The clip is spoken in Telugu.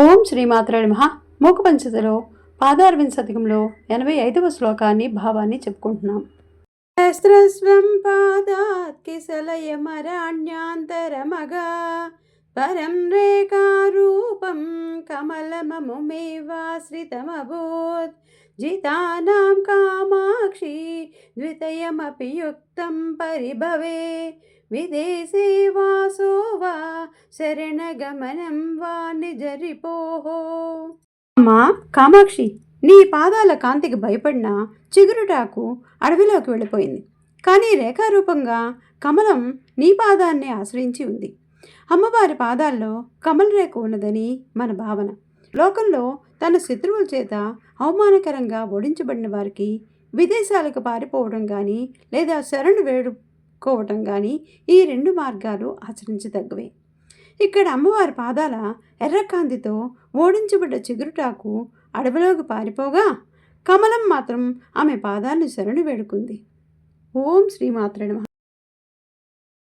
ఓం శ్రీమాత్రే నమ. మూకపంచతిలో పాదారవింద శతకంలో ఎనభై ఐదవ శ్లోకాన్ని భావాన్ని చెప్పుకుంటున్నాం. సహస్రస్వం పాదాత్ కిసలయమరాణ్యాంతరమగా పరం రేఖారూపం కమలమముమేవాశ్రితమభూత్. జితానాం కామాక్షి ద్వితయమపి యుక్తం పరిభవే. విదేశే వా శరణగమనం వాణి జరిపోహో. అమ్మా కామాక్షి నీ పాదాల కాంతికి భయపడిన చిగురుటాకు అడవిలోకి వెళ్ళిపోయింది. కానీ రేఖారూపంగా కమలం నీ పాదాన్ని ఆశ్రయించి ఉంది. అమ్మవారి పాదాల్లో కమల రేఖ ఉన్నదని మన భావన. లోకంలో తన శత్రువుల చేత అవమానకరంగా ఓడించబడిన వారికి విదేశాలకు పారిపోవడం కానీ లేదా శరణు వేడుకోవటం కానీ ఈ రెండు మార్గాలు ఆచరించదగ్గవే. ఇక్కడ అమ్మవారి పాదాల ఎర్రకాంతితో ఓడించబడ్డ చిగురుటాకు అడవిలోకి పారిపోగా కమలం మాత్రం ఆమె పాదాన్ని శరణు వేడుకుంది. ఓం శ్రీమాత్రే నమః.